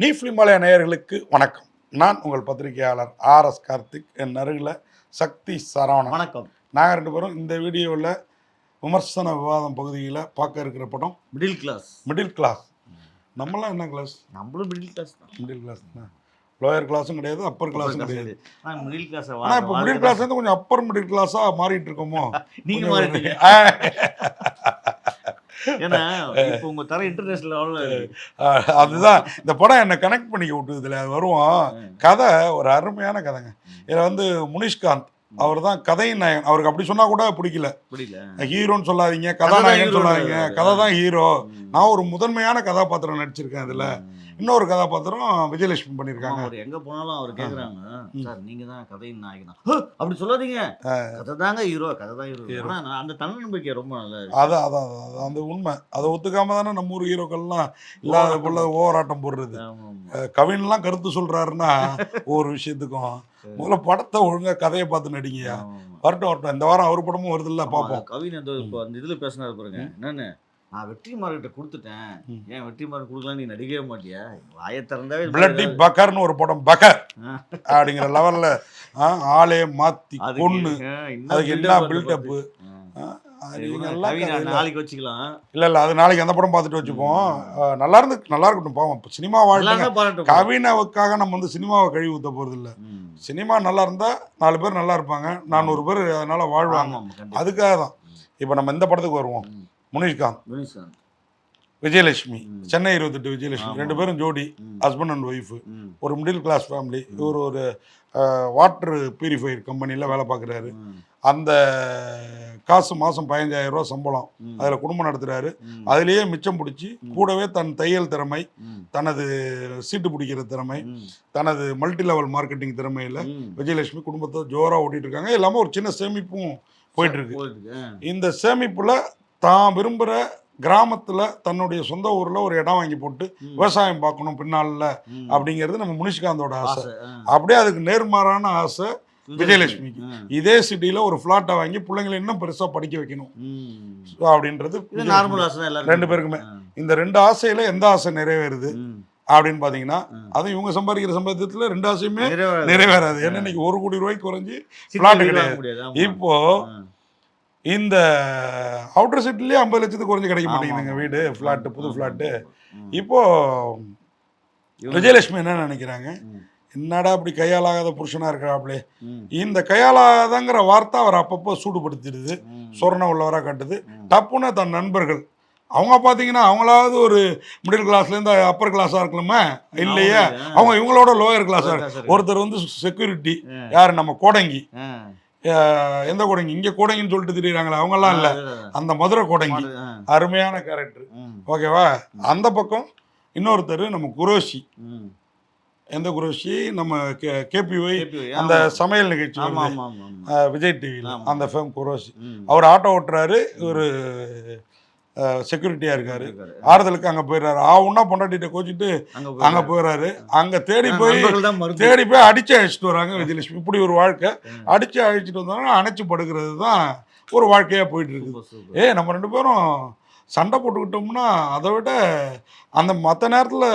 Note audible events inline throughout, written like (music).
நீ ஃபிலிமாலய நேயர்களுக்கு வணக்கம். நான் உங்கள் பத்திரிகையாளர் ஆர் எஸ் கார்த்திக். என் அருகில் சக்தி சரவணன். வணக்கம். நாங்கள் ரெண்டு பேரும் இந்த வீடியோவில் விமர்சன விவாதம் பகுதியில் பார்க்க இருக்கிற படம் மிடில் கிளாஸ். Middle class. நம்மளாம் என்ன கிளாஸ்? நம்மளும் மிடில் கிளாஸ் தான். மிடில் கிளாஸ் லோயர் கிளாஸும் கிடையாது அப்பர் கிளாஸும் கிடையாது. மிடில் கிளாஸ் ஆனால் இப்போ மிடில் கிளாஸ் வந்து கொஞ்சம் அப்பர் மிடில் கிளாஸாக மாறிட்டு இருக்கோமோ? (laughs) நீங்க கொஞ்சம் மாறிட்டீங்க ஏன்னா இப்போ உங்க தர இன்டர்நேஷனல் லெவலில் அதுதான். இந்த படம் என்னை கனெக்ட் பண்ணிக்க விட்டுது இதில் அது வருவோம். கதை ஒரு அருமையான கதைங்க. இதில் வந்து முனிஷ்காந்த் அவர் தான் கதையின் நாயகன் அவருக்கு அப்படி சொன்னா கூட பிடிக்கல. ஹீரோன்னு சொல்லாதீங்க கதாநாயகன். சொல்லாதீங்க கதை தான் ஹீரோ. நான் ஒரு முதன்மையான கதாபாத்திரம் நடிச்சிருக்கேன் இதுல இன்னொரு கதாபாத்திரம் விஜயலட்சுமி பண்ணியிருக்காங்க. அவர் எங்க போனாலும் அவர் கேக்குறாங்க. சார் நீங்க தான் கதையின் நாயகனா. "ஹ, அப்படி சொல்லாதீங்க. கதை தாங்க ஹீரோ கதை தான் ஹீரோ. அந்த தன்னம்பிக்கை ரொம்ப நல்லா அதான் அதான் அந்த உண்மை. அதை ஒத்துக்காம தானே நம்ம ஊர் ஹீரோக்கள்லாம் இல்லாத போல ஓவராட்டம் போடுறது. கவின்லாம் கருத்து சொல்றாருன்னா ஒவ்வொரு விஷயத்துக்கும். முதல்ல படத்தை ஒழுங்கா கதையை பார்த்து ஆமா. வரட்டும் வரட்டும். இந்த வாரம் அவர் படமும் வருதுல்ல ஆமா, பார்ப்போம். அந்த கவின் அந்த இப்போ அந்த இதுல பேசினாரு பாருங்க. என்னன்னு? நான் வெற்றிமார்கிட்ட கொடுத்துட்டேன். ஏன் வெற்றிமாறன் கொடுக்கலாம் நீ நடிக்கவே மாட்டியா? வாயை திறந்தாவே பிளட்டி பக்கர்னு ஒரு படம் பக்கர். அப்படிங்கிற லெவல்ல ஆளே மாத்தி பொண்ணு அதுக்கு build என்ன up பில்டப் பார்த்து. ஆ. சரி, இவங்க விடுங்க. எல்லாம் கவின் கதையில- நாளைக்கு வச்சுக்கலாம். இல்ல இல்ல அது நாளைக்கு அந்த படம் பார்த்துட்டு வச்சுப்போம். நல்லா இருந்து நல்லா இருக்கட்டும் பாவம். சினிமா வாழ்க்கை கவினவுக்காக நம்ம வந்து சினிமாவை கழுவி ஊத்த போறது இல்ல. சினிமா நல்லா இருந்தா நாலு பேர் நல்லா இருப்பாங்க நானூறு பேர் அதனால வாழ்வாங்க. அதுக்காக தான். இப்போ நம்ம இந்த படத்துக்கு வருவோம். முனிஷ்காந்த் வினிஷாந்த். விஜயலட்சுமி. சென்னை இருபத்தெட்டு விஜயலட்சுமி. ரெண்டு பேரும் ஜோடி. Husband and wife. ஒரு மிடில் கிளாஸ் ஃபேமிலி இவர் ஒரு வாட்டர் பியூரிஃபையர் கம்பெனியில் வேலை பார்க்குறாரு. அந்த காசு மாதம் பதினஞ்சாயிரம் ரூபா சம்பளம். அதில் குடும்பம் நடத்துறாரு ம். அதுலேயே மிச்சம் பிடிச்சி கூடவே தன் தையல் திறமை. தனது சீட்டு பிடிக்கிற திறமை. தனது மல்டி லெவல் மார்க்கெட்டிங் திறமையில். விஜயலட்சுமி குடும்பத்தை ஜோராக ஓட்டிட்டு இருக்காங்க எல்லாமே ஒரு சின்ன சேமிப்பும் போயிட்டு இருக்கு போயிட்டு இருக்கு. ஆ. இந்த சேமிப்புல தான் விரும்புகிற கிராமத்தில் தன்னுடைய சொந்த ஊரில் ஒரு இடம் வாங்கி போட்டு. விவசாயம் பார்க்கணும் பின்னாளில் ம். அப்படிங்கிறது நம்ம முனிஷ்காந்தோட ஆசை. அப்படியே அதுக்கு நேர்மாறான ஆசை விஜயலட்சுமிக்கு. இதே சிட்டியில் ஒரு ஃப்ளாட்டை வாங்கி பிள்ளைங்களை இன்னும் பெருசாக படிக்க வைக்கணும். அப்படின்றது நார்மல் ஆசை. ரெண்டு பேருக்குமே. இந்த ரெண்டு ஆசையில எந்த ஆசை நிறைவேறுது. அப்படின்னு பார்த்தீங்கன்னா ம். அது இவங்க சம்பாதிக்கிற சம்பாத்தியத்தில் ரெண்டு ஆசையுமே நிறைவேறாது. ஏன்னா இன்னைக்கு ஒரு கோடி ரூபாய்க்கு குறைஞ்சி வீடு கிடையாது. இப்போ. இந்த அவுட்டர் சிட்டிலேயே ஐம்பது லட்சத்துக்கு குறைஞ்சு கிடைக்க மாட்டேங்குதுங்க. வீடு ஃப்ளாட்டு புது ஃப்ளாட்டு ம். இப்போ இவங்க- விஜயலட்சுமி என்ன நினைக்கிறாங்க. என்னடா அப்படி கையாலாகாத புருஷனா இருக்கிறாப்லே ம். இந்த கையாலாகாதங்கிற வார்த்தை அவர் அப்பப்போ சூடுபடுத்திடுது. சொரண உள்ளவராக காட்டுது. டப்புன்னு தன் நண்பர்கள் அவங்க பார்த்தீங்கன்னா அவங்களாவது ஒரு மிடில் கிளாஸ்லேருந்து அப்பர் கிளாஸாக இருக்கலாமா இல்லையே. அவங்க இவங்களோட லோயர் கிளாஸாக. ஒருத்தர் வந்து செக்யூரிட்டி. யார் நம்ம கோடங்கி எந்த கோடங்கி இங்கே கோடங்கின்னு சொல்லிட்டு திரியிறாங்களே அவங்கெல்லாம் இல்லை அந்த மதுரை. கோடங்கி. அருமையான கேரக்டர். ஓகேவா அந்த பக்கம் இன்னொருத்தர் நம்ம குரோஷி. எந்த குரோஷி நம்ம கேபிஒய் கேபி, அந்த. சமையல் நிகழ்ச்சி விஜய் டிவியில். அந்த ஃபேம் குரோஷி. அவர் ஆட்டோ ஓட்டுறாரு ஒரு செக்யூரிட்டியா இருக்காரு. ஆறுதலுக்கு அங்க போயிடுறாரு ஆவுன்னா பொண்டாட்டிட்ட கோச்சிட்டு அங்க அங்க போய் போயிடுறாரு அங்க தேடி போய். தேடி போய் அடிச்சு அழிச்சிட்டு வராங்க விஜயலட்சுமி இப்படி ஒரு வாழ்க்கை. அடிச்சு அழிச்சிட்டு வந்தாங்கன்னா அணைச்சு படுக்கிறது தான் ஒரு வாழ்க்கையா போயிட்டு சூப்பர். ஏ நம்ம ரெண்டு பேரும் சண்டை போட்டுக்கிட்டோம்னா அதை விட அந்த மற்ற நேரத்தில்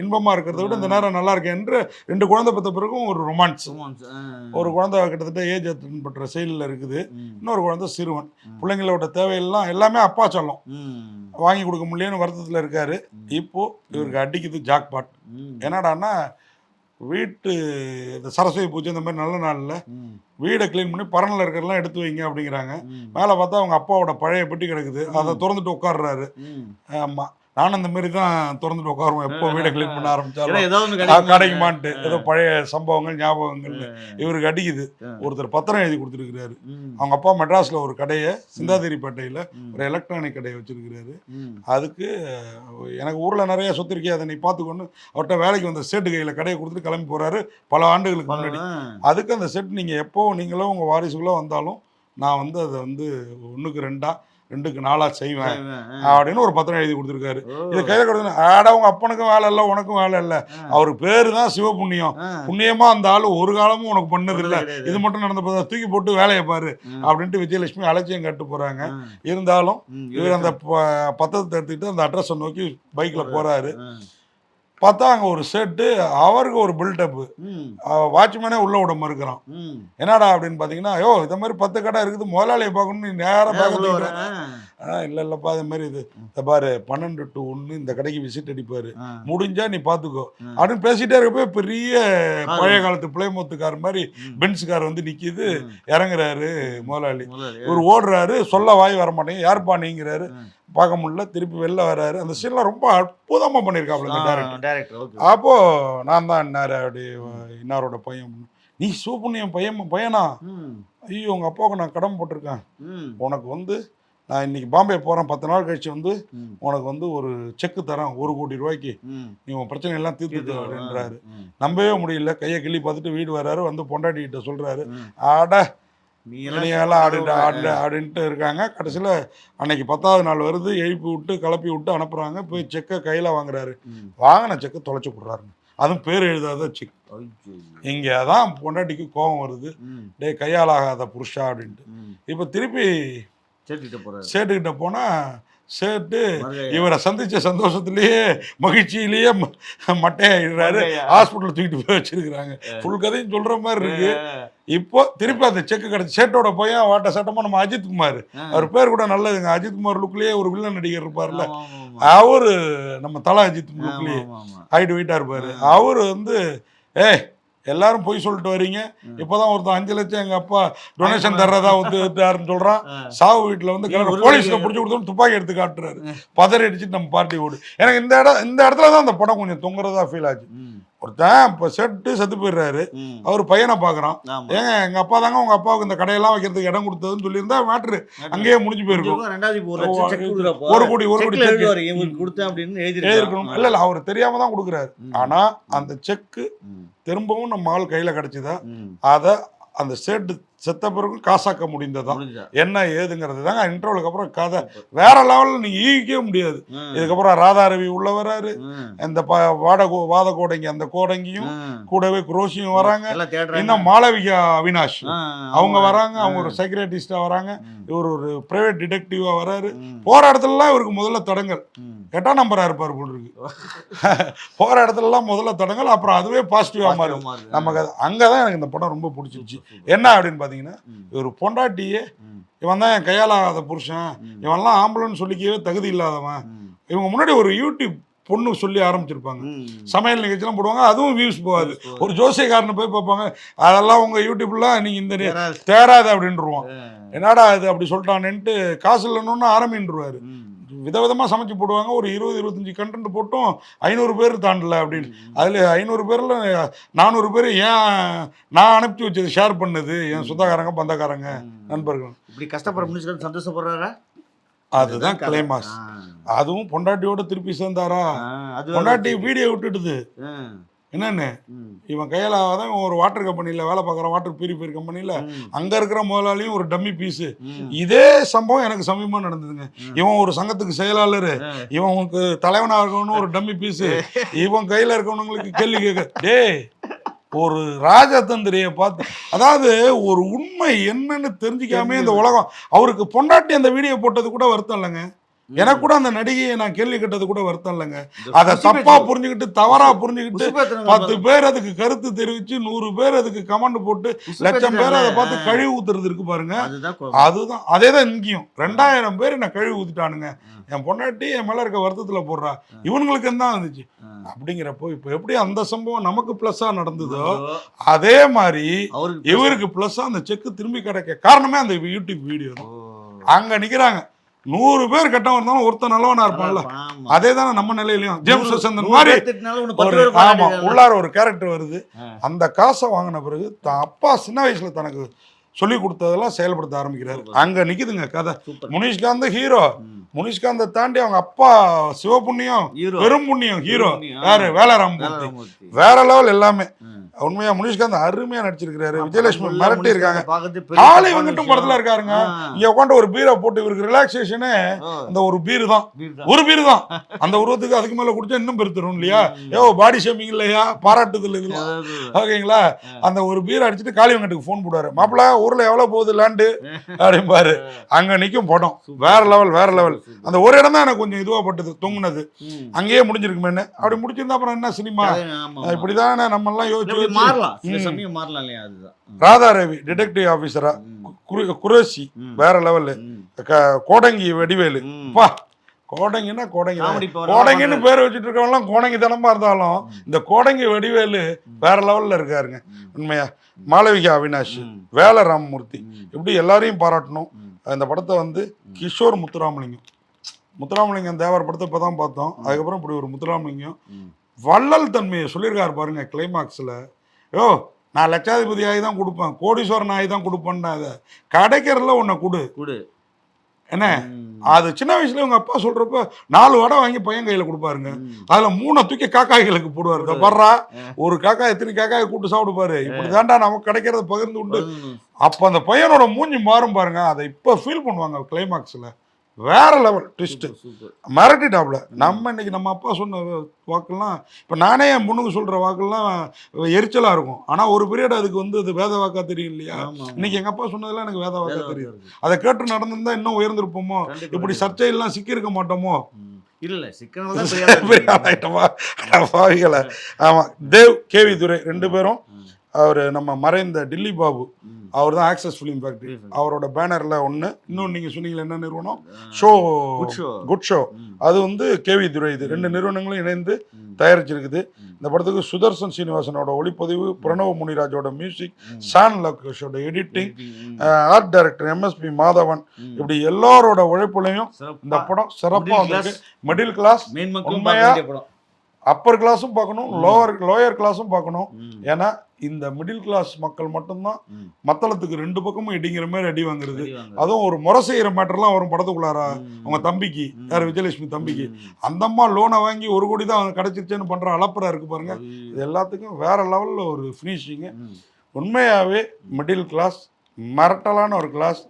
இன்பமாக இருக்கிறத விட இந்த நேரம் நல்லா இருக்கேன் என்று ரெண்டு குழந்தை பெற்ற பிறகும் ஒரு ரொமான்ஸ். ஒரு குழந்தை கிட்டத்தட்ட ஏஜ் பண்ணுற செயலில் இருக்குது. இன்னொரு குழந்தை சிறுவன். பிள்ளைங்களோட தேவையெல்லாம் எல்லாமே அப்பா சொல்லும். வாங்கி கொடுக்க முடியலன்னு வருத்தத்தில் இருக்காரு இப்போ இவருக்கு அடிக்குது ஜாக்பாட். என்னடான்னா வீட்டு இந்த சரஸ்வதி பூஜை இந்த மாதிரி நல்ல நாளில். வீடை க்ளீன் பண்ணி பரனில் இருக்கிறதெல்லாம் எடுத்து வைங்க அப்படிங்கிறாங்க. மேலே பார்த்தா அவங்க அப்பாவோட பழைய பெட்டி கிடக்குது அதை திறந்துட்டு உட்கார்றாரு ம். நானும் இந்த மாதிரி தான் திறந்துட்டு உட்காருவோம் எப்போ வீடை க்ளீன் பண்ண ஆரம்பிச்சாலும்? கிடைக்குமான்ட்டு ஏதோ பழைய சம்பவங்கள் ஞாபகங்கள். இவருக்கு அடிக்குது. ஒருத்தர் பத்திரம் எழுதி கொடுத்துருக்கிறாரு. அவங்க அப்பா மெட்ராஸ்ல ஒரு கடையை சிந்தாதிரிப்பேட்டையில். ஒரு எலக்ட்ரானிக் கடையை வச்சிருக்கிறாரு. அதுக்கு எனக்கு ஊர்ல நிறைய சொத்து இருக்கே அதை நீ பார்த்துக்கொண்டு அவர்கிட்ட வேலைக்கு வந்த சேட்டு கையில் கடையை கொடுத்துட்டு கிளம்பி போறாரு பல ஆண்டுகளுக்கு முன்னாடி. அதுக்கு அந்த செட் நீங்க எப்போ நீங்களோ உங்க வாரிசுகளோ வந்தாலும் நான் வந்து அதை வந்து ஒண்ணுக்கு ரெண்டா ரெண்டுக்கு நாளா செய்வேன். அப்படின்னு ஒரு பத்திரம் எழுதி கொடுத்துருக்காரு. இது கையில கொடுத்து ஆடா உங்க அப்பனுக்கும் வேலை இல்லை உனக்கும் வேலை இல்லை ஆ. அவருக்கு பேரு தான் சிவபுண்ணியம். புண்ணியமா அந்த ஆளு ஒரு காலமும் உனக்கு பண்ணது இல்ல. இது மட்டும் நடந்த போதா தூக்கி போட்டு வேலையை பாரு. அப்படின்ட்டு விஜயலட்சுமி அலட்சியம் கட்டு போறாங்க. இருந்தாலும். இவர் அந்த பத்திரத்தை எடுத்துக்கிட்டு அந்த அட்ரஸை நோக்கி பைக்ல போறாரு. பார்த்தா அங்கே ஒரு செட்டு அவருக்கு ஒரு பில்டப்பு வாட்ச்மேனே உள்ள விட மறுக்கிறான். என்னடா? அப்படின்னு பார்த்தீங்கன்னா ஐயோ இந்த மாதிரி பத்து கடை இருக்குது. முதலாளியை பார்க்கணும் நீ நேராக? பார்க்க ஆ இல்லை இல்லைப்பா இது மாதிரி இது பாரு பன்னெண்டு டு ஒன்று இந்த கடைக்கு விசிட் அடிப்பாரு. முடிஞ்சா நீ பார்த்துக்கோ. அப்படின்னு பேசிட்டே இருக்கப்ப பெரிய பழைய காலத்து பிளேமூத்து கார் மாதிரி. பென்ஸ் கார் வந்து நிக்குது ம். இறங்குறாரு முதலாளி. இவர் ஓடுறாரு சொல்ல வாய் வர மாட்டேங்க யார்ப்பா நீங்கிறாரு. பார்க்க முடியல திருப்பி வெளில வராரு அந்த சீன்லாம் ரொம்ப அற்புதமா பண்ணியிருக்காப்ல இந்த ஆ, டேரக்டர் director, okay. அப்போ நான் தான் இன்னாரு அப்படி இன்னாரோட பையன். நீ சூப்பர் பையன் பையனா ம், ஐயோ உங்க அப்பாவுக்கு நான் கடன் போட்டிருக்கேன் உனக்கு வந்து நான் இன்னைக்கு பாம்பே போறேன் பத்து நாள் கழிச்சு வந்து உனக்கு வந்து ஒரு செக்கு தரேன் ஒரு கோடி ரூபாய்க்கு. நீ உன் பிரச்சனை எல்லாம் தீர்த்து அப்படின்றாரு. நம்பவே முடியல. கையை கிள்ளி பார்த்துட்டு வீடு வராரு வந்து பொண்டாட்டி கிட்ட சொல்றாரு. ம். ஆட நீ எல்லாம் ஆடிட்டு ஆடு ஆடு அப்படின்ட்டு இருக்காங்க. கடைசியில் அன்னைக்கு பத்தாவது நாள் வருது எழுப்பி விட்டு கிளப்பி விட்டு அனுப்புறாங்க. போய் செக்கை கையில் வாங்குறாரு. வாங்கின செக்கை தொலைச்சு விட்றாருங்க அதுவும் பேர் எழுதாத செக் இங்கே தான் பொண்டாட்டிக்கு கோபம் வருது. டேய் கையால் ஆகாத புருஷா அப்படின்ட்டு. இப்போ திருப்பி சேட்டுக்கிட்ட போனால் சேட்டு. இவரை சந்திச்ச சந்தோஷத்திலேயே மகிழ்ச்சியிலேயே மட்டையாயிடுறாரு. ஹாஸ்பிட்டல் தூக்கிட்டு போய் வச்சிருக்கிறாங்க. ஃபுல் கதையும் சொல்ற மாதிரி இருக்கு. இப்போ திருப்பி அந்த செக் கிடைச்சி சேட்டோட பையன் வாட்ட சட்டமா நம்ம அஜித் குமார். ஆ. அவர் பேர் கூட நல்லதுங்க அஜித் குமார் லுக்லயே ஒரு வில்லன் நடிகர் இருப்பார்ல. அவரு நம்ம தலா அஜித் லுக்லயே. ஹைட் வெயிட்டா இருப்பாரு. அவரு வந்து ஏய் எல்லாரும் போய் சொல்லிட்டு வரீங்க. இப்போதான் ஒருத்தன் அஞ்சு லட்சம் எங்க அப்பா டொனேஷன் தர்றதா ஒத்துட்டாருன்னு சொல்றான். ஆ. சாவு வீட்டுல வந்து வழியா- பிடிச்சி கொடுத்தோம் துப்பாக்கி எடுத்து காட்டுறாரு. பதறி அடிச்சுட்டு நம்ம பார்ட்டி ஓடு. எனக்கு இந்த இடம் இந்த இடத்துல தான் அந்த படம் கொஞ்சம் தொங்குறதா ஃபீல் ஆச்சு. ஒருத்தன் இப்போ செட்டு செத்து போயிடுறாரு. அவர் பையனை பார்க்குறான். ஏங்க எங்க அப்பா தாங்க உங்க அப்பாவுக்கு இந்த கடையெல்லாம் வைக்கிறதுக்கு இடம் கொடுத்ததுன்னு சொல்லியிருந்தா மேட்ரு. அங்கேயே முடிஞ்சு போயிருக்கும். ஒரு கோடி ஒரு கோடி எழுதிருக்கணும். இல்ல இல்ல அவர் தெரியாம தான் கொடுக்குறாரு. ம். ஆனா அந்த செக்கு திரும்பவும் நம்ம ஆள் கையில கிடைச்சதா. அதை அந்த செட்டு செத்த பிறகு காசாக்க முடிந்ததா. என்ன ஏதுங்கிறது தாங்க. இன்டர்வலுக்கு அப்புறம் கதை. வேற லெவல்ல நீங்க ஈகிக்கவே முடியாது. இதுக்கப்புறம் ராதாரவி உள்ள வராரு. இந்த ப வாட வாத கோடைங்க அந்த கோடங்கியும். கூடவே குரோஷியும் வராங்க. இன்னும் மாளவிகா அவினாஷ். அவங்க. வராங்க. அவங்க. ஒரு சைக்கிரட்டிஸ்டா வராங்க. இவர் ஒரு பிரைவேட் டிடெக்டிவா வராரு. போற இடத்துலலாம் இவருக்கு முதல்ல தடங்கல். ம். எட்டாம் நம்பரா இருப்பார் போல இருக்கு. (laughs) போற இடத்துலலாம் முதல்ல தடங்கல். அப்புறம் அதுவே பாசிட்டிவா மாறும். நமக்கு அது அங்கதான் எனக்கு இந்த படம் ரொம்ப பிடிச்சிருச்சு. என்ன அப்படின்னு பாத்தீங்கன்னா ம், இவர் பொண்டாட்டியே இவன் தான் என் கையால் ஆகாத புருஷன் இவன்லாம் ஆம்பளைன்னு சொல்லிக்கவே தகுதி இல்லாதவன். இவங்க முன்னாடி ஒரு யூடியூப் பொண்ணு சொல்லி ஆரம்பிச்சிருப்பாங்க. சமையல் நிகழ்ச்சிலாம் போடுவாங்க அதுவும் வியூஸ் போகாது. ஒரு ஜோசியக்காரனை போய் பார்ப்பாங்க அதெல்லாம் உங்க யூடியூப்லாம் நீங்க இந்த தேராது. அப்படின்ருவோம் ஆ, என்னடா இது? அப்படி சொல்லிட்டானேன்ட்டு காசு இல்லைன்னு ஆரம்பின்றுவாரு. ம், விதவிதமா சமைச்சு போடுவாங்க. ஒரு இருபது இருபத்தஞ்சு கண்டென்ட் போட்டும் ஐநூறு பேர் தாண்டல அப்படின்னு. அதுல ஐநூறு பேர்ல நானூறு பேர் ஏன் நான் அனுப்பிச்சு வச்சது ஷேர் பண்ணது? என் சொந்தக்காரங்க பந்தக்காரங்க. நண்பர்கள். இப்படி கஷ்டப்படுற சந்தோஷப்படுறாரா? அதுதான் கிளைமாஸ் அதுவும் பொண்டாட்டியோட திருப்பி சேர்ந்தாரா? பொண்டாட்டி வீடியோ விட்டுடுது. என்னன்னு? இவன் கையில தான் இவன் ஒரு வாட்டர் கம்பெனியில் வேலை பார்க்குறான் வாட்டர் பியூரிஃபையர் கம்பெனியில் அங்கே இருக்கிற முதலாளியும் ஒரு டம்மி பீஸு இதே சம்பவம் எனக்கு சமீபமாக நடந்ததுங்க. இவன் ஒரு சங்கத்துக்கு செயலாளர். இவனுக்கு தலைவனாக இருக்கணும் ஒரு டம்மி பீஸு இவன் கையில் இருக்கவனுங்களுக்கு கேள்வி கேட்க டேய் ஒரு ராஜதந்திரியை பார்த்து அதாவது ஒரு உண்மை என்னன்னு தெரிஞ்சுக்காம இந்த உலகம். அவருக்கு பொண்டாட்டி அந்த வீடியோ போட்டது கூட வருத்தம் இல்லைங்க. எனக்கு கூட அந்த நடிகையை நான் கேள்வி கேட்டது கூட வருத்தம் இல்லைங்க. அதை தப்பா புரிஞ்சுக்கிட்டு தவறா புரிஞ்சுக்கிட்டு பத்து பேர் அதுக்கு கருத்து தெரிவிச்சு நூறு பேர் அதுக்கு கமெண்ட் போட்டு லட்சம் பேர் அதை பார்த்து. கழுவி ஊத்துறது இருக்கு பாருங்க. அதுதான் அதே தான் இங்கேயும். ரெண்டாயிரம் பேர் என்ன கழுவி ஊத்திட்டானுங்க. என் பொண்டாட்டி என் மேல இருக்க வருத்தத்துல போடுறா. இவனுங்களுக்கு என்ன இருந்துச்சு. அப்படிங்கிறப்போ இப்போ எப்படி அந்த சம்பவம் நமக்கு பிளஸ்ஸா நடந்ததோ அதே மாதிரி இவருக்கு பிளஸ்ஸா அந்த செக்கு திரும்பி கிடைக்க காரணமே அந்த யூடியூப் வீடியோ அங்க நிக்கிறாங்க. நூறு பேர் கெட்டவன் இருந்தாலும் ஒருத்தன் நல்லவனா இருப்பான்ல. அதே தானே நம்ம நிலையிலயும் ஜேம்ஸ் வசந்தன் நூறு மாதிரி ஆமா. உள்ளார ஒரு கேரக்டர் வருது. அந்த காசை வாங்கின பிறகு தான் அப்பா சின்ன வயசுல தனக்கு சொல்லி கொடுத்ததெல்லாம் செயல்படுத்த ஆரம்பிக்கிறாரு. அங்க நிக்குதுங்க கதை. முனிஷ்காந்த் ஹீரோ. முனிஷ்காந்தை தாண்டி அவங்க அப்பா சிவபுண்ணியம். பெரும் புண்ணியம் ஹீரோ. யாரு வேலாராம். வேற லெவல் எல்லாமே. உண்மையா முனிஷ்காந்த் அருமையா நடிச்சிருக்காரு ஆமா, விஜயலட்சுமி மிரட்டி இருக்காங்க தப்பான வந்துட்டும். படத்துல இருக்காருங்க. இங்க உட்காந்து ஒரு பீரை போட்டு இவருக்கு ரிலாக்ஸேஷனே அந்த ஒரு பீர் தான். ஒரு பீர் தான் அந்த உருவத்துக்கு அதுக்கு மேல குடிச்சா இன்னும் பெருத்துரும் இல்லையா. ஏோ பாடி ஷேமிங் இல்லையா பாராட்டுதல் அதாவது, ஓகேங்களா அந்த ஒரு பீர் அடிச்சுட்டு காளிவங்கட்டுக்கு ஃபோன் போடுவாரு மாப்பிள ஊர்ல எவ்வளவு போகுது லேண்டு அப்படிம்பாரு அங்க நிக்கும் படம் வேற லெவல் வேற லெவல். அந்த ஒரு இடம் தான் எனக்கு கொஞ்சம் இதுவா பட்டது தொங்குனது. அங்கேயே முடிஞ்சிருக்குமேன்னு அப்படி முடிச்சிருந்தா அப்புறம் என்ன சினிமா. இப்படிதானே நம்ம எல்லாம் யோசிச்சு மாறலாம் மாறலாம் இல்லையா அதுதான். ராதா ரவி டிடெக்டிவ் ஆபீசரா. குரேசி. வேற லெவலு. கோடங்கி வடிவேலு. பா கோடங்கின்னா கோடங்கி கோடங்கின்னு பேர் வச்சுட்டு இருக்கவங்கலாம் கோடங்கி தனமா இருந்தாலும் இந்த கோடங்கி வடிவேலு வேற லெவல்ல இருக்காருங்க. உண்மையா? மாளவிகா அவினாஷ். வேல ராமமூர்த்தி. இப்படி எல்லாரையும் பாராட்டணும். ம். இந்த படத்தை வந்து கிஷோர் முத்துராமலிங்கம். முத்துராமலிங்கம் தேவர் படத்தை இப்போ தான் பார்த்தோம் அதுக்கப்புறம் இப்படி ஒரு முத்துராமலிங்கம். வள்ளல் தன்மையை சொல்லியிருக்காரு பாருங்க கிளைமாக்ஸில் யோ நான் லட்சாதிபதி ஆகி தான் கொடுப்பேன் கோடீஸ்வரன் ஆகி தான் கொடுப்பேன்னு அதை கிடைக்கிறதுல உன்னை கொடு. குடு. என்ன. அது சின்ன வயசுல உங்க அப்பா சொல்றப்ப நாலு வடை வாங்கி பையன் கையில கொடுப்பாருங்க. அதுல மூணை தூக்கி காக்காய்களுக்கு போடுவாரு ஆ. ஒரு காக்காய் எத்தனை காக்காய் கூட்டு சாப்பிடுப்பாரு இப்படிதான்டா நமக்கு கிடைக்கிறத பகிர்ந்து உண்டு. அப்ப அந்த பையனோட மூஞ்சி மாறும் பாருங்க அதை இப்ப ஃபீல் பண்ணுவாங்க கிளைமாக்ஸ்ல வேற லெவல் ட்விஸ்ட் சூப்பர், சூப்பர். மிரட்டிட்டாப்ல நம்ம இன்னைக்கு நம்ம அப்பா சொன்ன வாக்கெல்லாம் இப்ப நானே என் பொண்ணுக்கு சொல்ற வாக்கெல்லாம் எரிச்சலா இருக்கும் ஆனா ஒரு பீரியட் அதுக்கு வந்து அது வேத வாக்கா தெரியும் இல்லையா. இன்னைக்கு எங்க அப்பா சொன்னதெல்லாம் எனக்கு வேத வாக்கா தெரியும். அதை கேட்டு நடந்திருந்தா இன்னும் உயர்ந்திருப்போமோ இப்படி. சர்ச்சையெல்லாம் சிக்கியிருக்க மாட்டோமோ. இல்ல இல்ல சிக்கன தான் (laughs) பெரிய ஆளா பெரிய இருக்கு. ஆளாயிட்டோமா அட பாவிகளா ஆமா தேவ் கேவி துரை ரெண்டு பேரும். அவர் நம்ம மறைந்த டில்லி பாபு. அவர் தான் ஆக்சஸ் ஃபிலிம் ஃபேக்டரி அவரோட பேனர்ல ஒன்று இன்னொன்று நீங்க சொன்னீங்களே என்ன நிறுவனம். ஷோ. Good show. அது வந்து கேவி துரை இது ரெண்டு நிறுவனங்களும் இணைந்து. தயாரிச்சிருக்குது. இந்த படத்துக்கு சுதர்சன் சீனிவாசனோட ஒளிப்பதிவு பிரணவ் முனிராஜோட music. San லோகேஷோட editing. Art director MSP Madhavan. இப்படி எல்லாரோட உழைப்புலையும். இந்த படம் சிறப்பாக மிடில் கிளாஸ் மேன் அப்பர் கிளாஸும் பார்க்கணும் லோவர் லோயர் கிளாஸும் பார்க்கணும். ஏன்னா இந்த மிடில் கிளாஸ் மக்கள் மட்டும்தான். மத்தளத்துக்கு ரெண்டு பக்கமும் இடிங்கிற மாதிரி அடி வாங்குறது. அதுவும் ஒரு முறை செய்யற மேட்டர்லாம் வரும் படத்துக்குள்ளாரா. அவங்க தம்பிக்கு. யார் விஜயலட்சுமி தம்பிக்கு ம். அந்த அம்மா லோனை வாங்கி ஒரு கோடி தான் அவங்க கிடைச்சிருச்சேன்னு பண்ற அலப்பறா இருக்கு பாருங்க. இது எல்லாத்துக்கும் வேற லெவல்ல ஒரு ஃபினிஷிங்கு ம். உண்மையாவே மிடில் கிளாஸ் மிரட்டலான ஒரு கிளாஸ்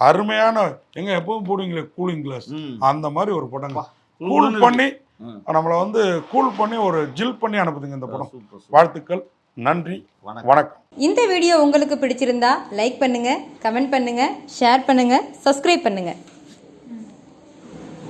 அருமையான எங்க எப்பவும் போடுவீங்களே கூலிங் கிளாஸ். அந்த மாதிரி ஒரு படங்க கூல் பண்ணி. நம்மளை வந்து கூல் பண்ணி ஒரு ஜில் பண்ணி அனுப்புதுங்க இந்த படம். வாழ்த்துக்கள் நன்றி வணக்கம். வணக்கம். இந்த வீடியோ உங்களுக்கு பிடிச்சிருந்தா லைக் பண்ணுங்க கமெண்ட் பண்ணுங்க ஷேர் பண்ணுங்க சப்ஸ்கிரைப் பண்ணுங்க.